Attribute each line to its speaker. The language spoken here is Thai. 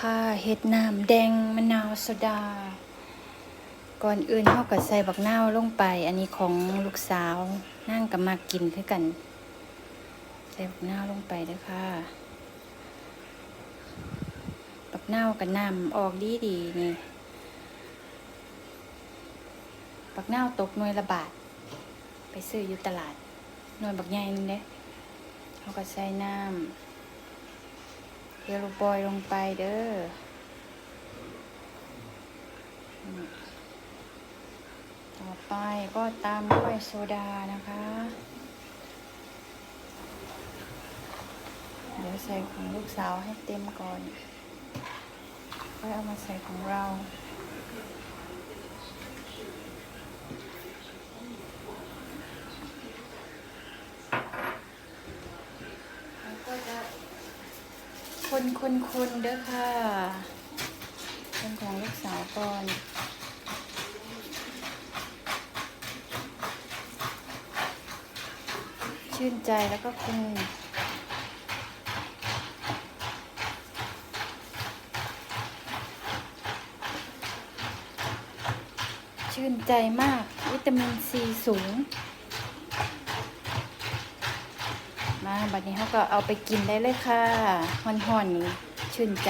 Speaker 1: ค่ะเฮ็ดน้ำแดงมะนาวโซดา ก่อนอื่นเฮาก็ใส่บักนาวลงไป อันนี้ของลูกสาวนั่งกับมากินคือกัน ใส่บักนาวลงไปเด้อค่ะบักนาวกับน้ำออกดีดีนี่บักนาวตกหน่วยละบาท ไปซื้ออยู่ตลาดหน่วยบักใหญ่นึงเด้เขาก็ใส่น้ำ เฮโบอยลงไปเด้อต่อไปก็ตามด้วยโซดานะคะ เดี๋ยวใส่ของลูกสาวให้เต็มก่อนค่อยเอามาใส่ของเรา แล้วก็จะ คนคนคนเด้อค่ะคนของลูกสาวก่อนชื่นใจแล้วก็คนชื่นใจมาก วิตามินซีสูง มา บัดนี้เขาก็เอาไปกินได้เลยค่ะห่อนๆนี้ชื่นใจ